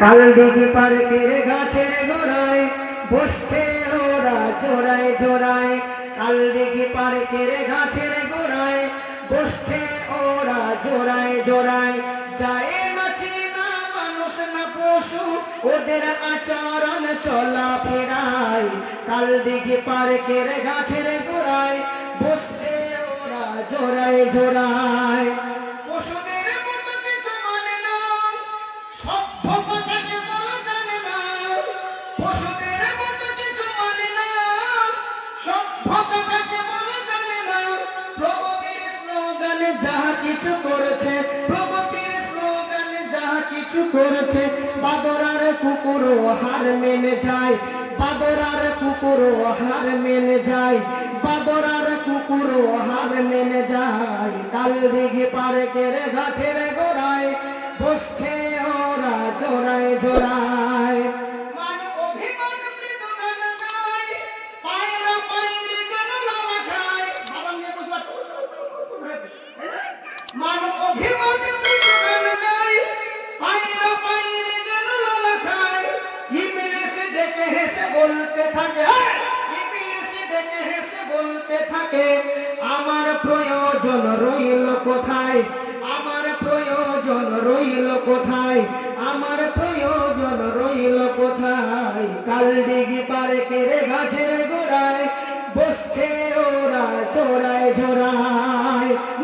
কাল দিঘি পার্কের গাছের গোড়ায় বসছে ওরা জোড়ায় জোড়ায়। কাল দিঘি পার্কের গাছের গোড়ায় বসছে ওরা জোড়ায় জোড়ায়। যায় নাচি না মানুষ না পশু, ওদের আচরণ চলা ফেরায়। কাল দিঘি পার্কের গাছের গোড়ায় বসছে ওরা জোড়ায় জোড়ায়। কিছু করেছে। প্রগতির স্লোগানে যাহা কিছু করেছে, বাদরার কুকুরও হার মেনে যায়। বাদরার কুকুরও হার মেনে যায়। বাদরার কুকুরও হার মেনে যায়। কাল দিঘি পার্কের গাছের গোড়ায় বসছে ওরা, জোড়ায় জোড়ায়। বলতে থাকে। হ্যাঁ। বলতে থাকে আমার প্রয়োজন রইল কোথায়? আমার প্রয়োজন রইল কোথায়? আমার প্রয়োজন রইল কোথায়? কাল ডিগি পারে কে গাছে